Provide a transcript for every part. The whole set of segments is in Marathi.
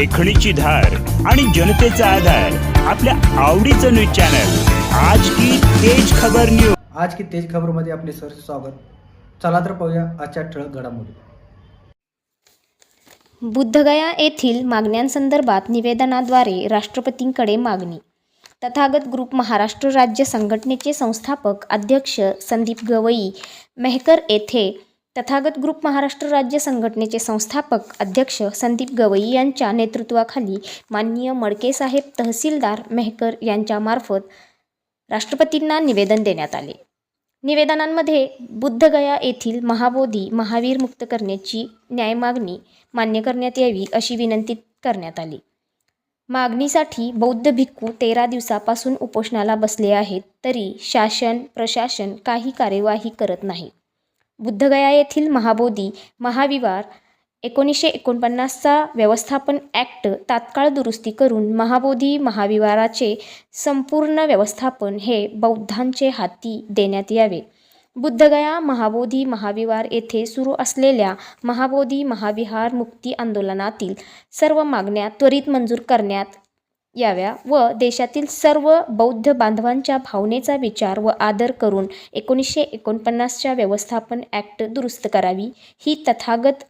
लेखणीची धार आणि जनतेचा आधार आपल्या आवडीचं न्यूज चॅनल. आज की तेज खबर न्यूज आज की तेज खबरमध्ये आपले सर स्वागत. चला तर पाहूया आजच्या ठळक घडामोडी. बुद्धगया येथील मागण्यांसंदर्भात निवेदनाद्वारे राष्ट्रपतींकडे मागणी. तथागत ग्रुप महाराष्ट्र राज्य संघटनेचे संस्थापक अध्यक्ष संदीप गवई मेहकर येथे तथागत ग्रुप महाराष्ट्र राज्य संघटनेचे संस्थापक अध्यक्ष संदीप गवई यांच्या नेतृत्वाखाली माननीय मडकेसाहेब तहसीलदार मेहकर यांच्यामार्फत राष्ट्रपतींना निवेदन देण्यात आले. निवेदनांमध्ये बुद्धगया येथील महाबोधी महावीर मुक्त करण्याची न्याय मागणी मान्य करण्यात यावी अशी विनंती करण्यात आली. मागणीसाठी बौद्ध भिक्खू तेरा दिवसापासून उपोषणाला बसले आहेत तरी शासन प्रशासन काही कार्यवाही करत नाही. बुद्धगया येथील महाबोधी महाविवार एकोणीसशे एकोणपन्नासचा व्यवस्थापन ॲक्ट तात्काळ दुरुस्ती करून महाबोधी महाविवाराचे संपूर्ण व्यवस्थापन हे बौद्धांचे हाती देण्यात यावे. बुद्धगया महाबोधी महाविवार येथे सुरू असलेल्या महाबोधी महाविहार मुक्ती आंदोलनातील सर्व मागण्या त्वरित मंजूर करण्यात याव्या व देशातील सर्व बौद्ध बांधवांच्या भावनेचा विचार व आदर करून एकोणीसशे एकोणपन्नासच्या व्यवस्थापन ॲक्ट दुरुस्त करावी. ही तथागत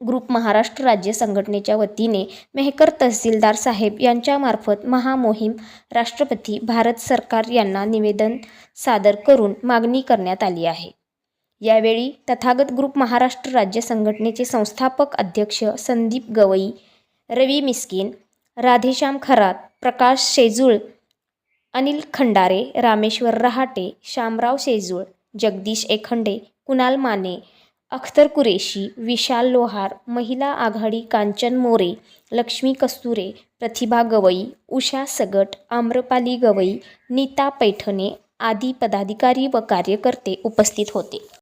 ग्रुप महाराष्ट्र राज्य संघटनेच्या वतीने मेहकर तहसीलदार साहेब यांच्यामार्फत महामोहीम राष्ट्रपती भारत सरकार यांना निवेदन सादर करून मागणी करण्यात आली आहे. यावेळी तथागत ग्रुप महाराष्ट्र राज्य संघटनेचे संस्थापक अध्यक्ष संदीप गवई रवी मिस्किन राधेश्याम खरात प्रकाश शेजूळ अनिल खंडारे रामेश्वर रहाटे शामराव शेजूळ जगदीश एखंडे कुणाल माने अख्तर कुरेशी विशाल लोहार महिला आघाडी कांचन मोरे लक्ष्मी कस्तुरे प्रतिभा गवई उषा सगट आम्रपाली गवई नीता पैठणे आदी पदाधिकारी व कार्यकर्ते उपस्थित होते.